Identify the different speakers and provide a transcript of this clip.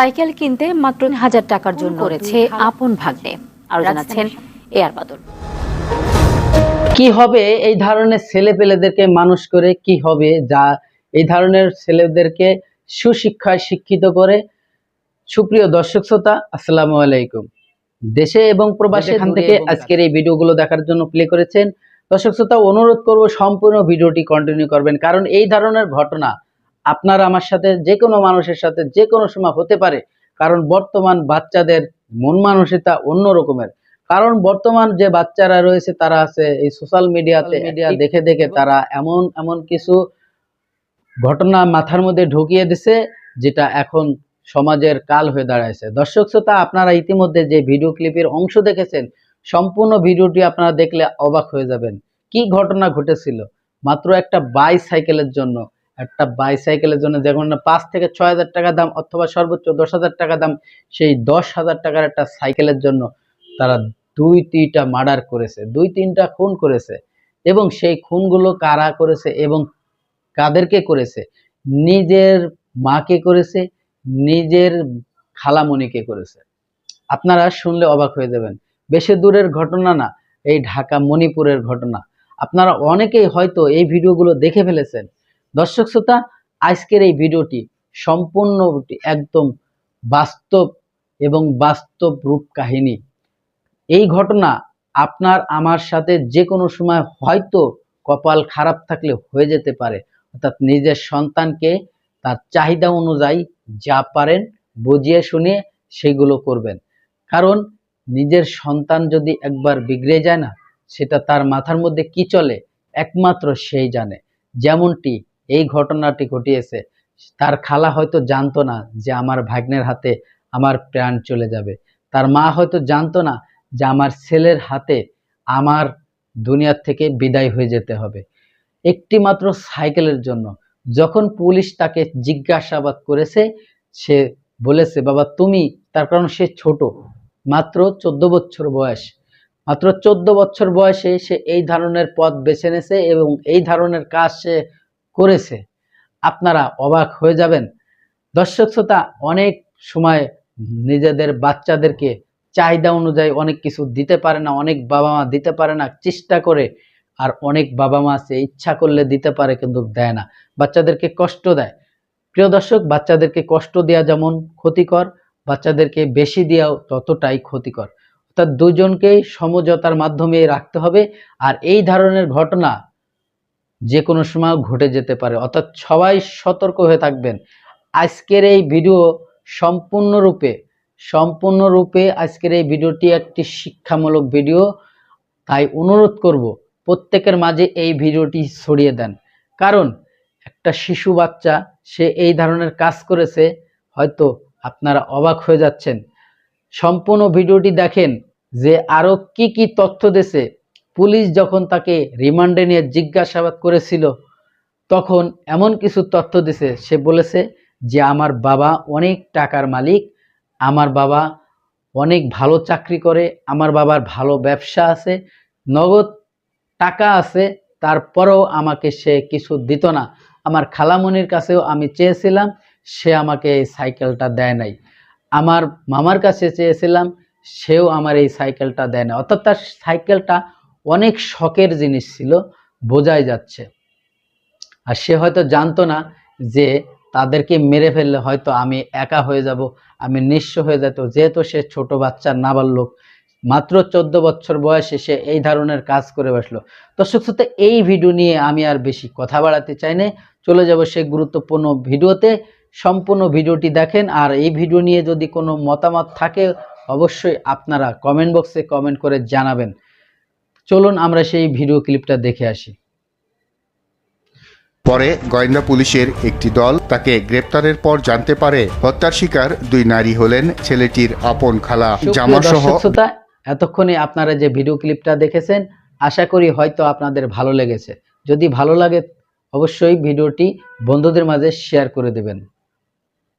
Speaker 1: Cycle কিনতে মাত্র হাজার টাকার জন্য করেছে আপন ভাগ্নে। আরও জানাচ্ছেন এয়ার বাদল।
Speaker 2: কি হবে এই ধরনের ছেলে পেলেদেরকে মানুষ করে কি হবে যা এই ধরনের ছেলেদেরকে সুশিক্ষায় শিক্ষিত করে? সুপ্রিয় দর্শক শ্রোতা আসসালামু আলাইকুম। দেশে এবং প্রবাসে এখান থেকে আজকের এই ভিডিওগুলো দেখার জন্য প্লে করেছেন। দর্শক শ্রোতা অনুরোধ করব সম্পূর্ণ ভিডিওটি কন্টিনিউ করবেন কারণ এই ধরনের ঘটনা আপনার আমার সাথে যে কোনো মানুষের সাথে যে কোনো সময় হতে পারে। কারণ বর্তমান বাচ্চাদের মন মানসিকতা অন্য রকমের। কারণ বর্তমান যে বাচ্চারা রয়েছে তারা আছে এই সোশ্যাল মিডিয়াতে মিডিয়া দেখে দেখে তারা এমন এমন কিছু ঘটনা মাথার মধ্যে ঢুকিয়ে দিছে যেটা এখন সমাজের কাল হয়ে দাঁড়াইছে। দর্শক শ্রোতা আপনারা ইতিমধ্যে যে ভিডিও ক্লিপের অংশ দেখেছেন সম্পূর্ণ ভিডিওটি আপনারা দেখলে অবাক হয়ে যাবেন। কি ঘটনা ঘটেছিল? মাত্র একটা বাইসাইকেলের জন্য। একটা বাইসাইকেলের জন্য যেমন না পাঁচ থেকে ছয় হাজার টাকা দাম অথবা সর্বোচ্চ দশ হাজার টাকা দাম, সেই দশ হাজার টাকার একটা সাইকেলের জন্য তারা দুই তিনটা মার্ডার করেছে। দুই তিনটা খুন করেছে। এবং সেই খুনগুলো কারা করেছে এবং কাদেরকে করেছে? নিজের মাকে করেছে, নিজের খালামণিকে করেছে। আপনারা শুনলে অবাক হয়ে যাবেন। বেশি দূরের ঘটনা না, এই ঢাকা মণিপুরের ঘটনা। আপনারা অনেকেই হয়তো এই ভিডিওগুলো দেখে ফেলেছেন। দর্শক শ্রোতা, আজকের এই ভিডিওটি সম্পূর্ণ একদম বাস্তব এবং বাস্তব রূপ কাহিনী। এই ঘটনা আপনার, আমার সাথে যে কোনো সময় হয়তো কপাল খারাপ থাকলে হয়ে যেতে পারে। অর্থাৎ নিজের সন্তানকে তার চাহিদা অনুযায়ী যা পারেন বুঝিয়ে শুনিয়ে সেগুলো করবেন। কারণ নিজের সন্তান যদি একবার বিগড়ে যায় না, সেটা তার মাথার মধ্যে কি চলে? একমাত্র সেই জানে। যেমনটি এই ঘটনাটি ঘটিয়েছে। তার খালা হয়তো জানতো না যে আমার ভাগ্নের হাতে আমার প্রাণ চলে যাবে। তার মা হয়তো জানতো না যে আমার ছেলের হাতে আমার দুনিয়ার থেকে বিদায় হয়ে যেতে হবে। একটি মাত্র সাইকেলের জন্য। যখন পুলিশ তাকে জিজ্ঞাসাবাদ করেছে, সে বলেছে, বাবা, তুমি তার কারণ সে ছোট, মাত্র চোদ্দ বছর বয়স। মাত্র চোদ্দ বছর বয়সে সে এই ধরনের পথ বেছে নিয়েছে এবং এই ধরনের কাজ সে করেছে। আপনারা অবাক হয়ে যাবেন। দর্শক শ্রোতা, অনেক সময় নিজেদের বাচ্চাদেরকে চাহিদা অনুযায়ী অনেক কিছু দিতে পারে না, অনেক বাবা মা দিতে পারে না, চেষ্টা করে আর অনেক বাবা মা আছে ইচ্ছা করলে দিতে পারে কিন্তু দেয় না। বাচ্চাদেরকে কষ্ট দেয়। প্রিয় দর্শক, বাচ্চাদেরকে কষ্ট দেওয়া যেমন ক্ষতিকর, বাচ্চাদেরকে বেশি দেওয়াও ততটাই ক্ষতিকর। অর্থাৎ দুজনকেই সমঝোতার মাধ্যমে রাখতে হবে আর এই ধরনের ঘটনা যে কোনো সময় ঘটে যেতে পারে। অর্থাৎ সবাই সতর্ক হয়ে থাকবেন। আজকের এই ভিডিও সম্পূর্ণরূপে সম্পূর্ণরূপে আজকের এই ভিডিওটি একটি শিক্ষামূলক ভিডিও। তাই অনুরোধ করব, প্রত্যেকের মাঝে এই ভিডিওটি ছড়িয়ে দেন। কারণ একটা শিশু বাচ্চা, সে এই ধরনের কাজ করেছে, হয়তো আপনারা অবাক হয়ে যাচ্ছেন। সম্পূর্ণ ভিডিওটি দেখেন যে আরও কি কি তথ্য দিয়েছে পুলিশ যখন তাকে রিমান্ডে নিয়ে জিজ্ঞাসাবাদ করেছিল, তখন এমন কিছু তথ্য দিছে, সে বলেছে যে, আমার বাবা অনেক টাকার মালিক, আমার বাবা অনেক ভালো চাকরি করে, আমার বাবার ভালো ব্যবসা আছে, নগদ টাকা আছে, তারপরেও আমাকে সে কিছু দিত না। আমার খালামনির কাছেও আমি চেয়েছিলাম, সে আমাকে এই সাইকেলটা দেয় নাই। আমার মামার কাছে চেয়েছিলাম, সেও আমার এই সাইকেলটা দেয় না অর্থাৎ তার সাইকেলটা অনেক শখের জিনিস ছিল, বোঝাই যাচ্ছে। আর সে হয়তো জানতো না যে তাদেরকে মেরে ফেললে হয়তো আমি একা হয়ে যাব, আমি নিঃস্ব হয়ে যেত, যেহেতু সে ছোট বাচ্চার নাবালক মাত্র চোদ্দ বছর বয়সে সে এই ধরনের কাজ করে বসল। দর্শক শ্রোতা, এই ভিডিও নিয়ে আমি আর বেশি কথা বাড়াতে চাই না। চলে যাব সেই গুরুত্বপূর্ণ ভিডিওতে। সম্পূর্ণ ভিডিওটি দেখেন, আর এই ভিডিও নিয়ে যদি কোনো মতামত থাকে, অবশ্যই আপনারা কমেন্ট বক্সে কমেন্ট করে জানাবেন। চলুন আমরা সেই ভিডিও ক্লিপটা দেখে আসি।
Speaker 3: পরে গোয়েন্দা পুলিশের একটি দল তাকে গ্রেপ্তারের পর জানতে পারে হত্যার শিকার দুই নারী হলেন ছেলেটির আপন খালা। জামা সহ
Speaker 2: এতক্ষণে আপনারা যে ভিডিও ক্লিপটা দেখেছেন আশা করি হয়তো আপনাদের ভালো লেগেছে। যদি ভালো লাগে অবশ্যই ভিডিওটি বন্ধুদের মাঝে শেয়ার করে দেবেন।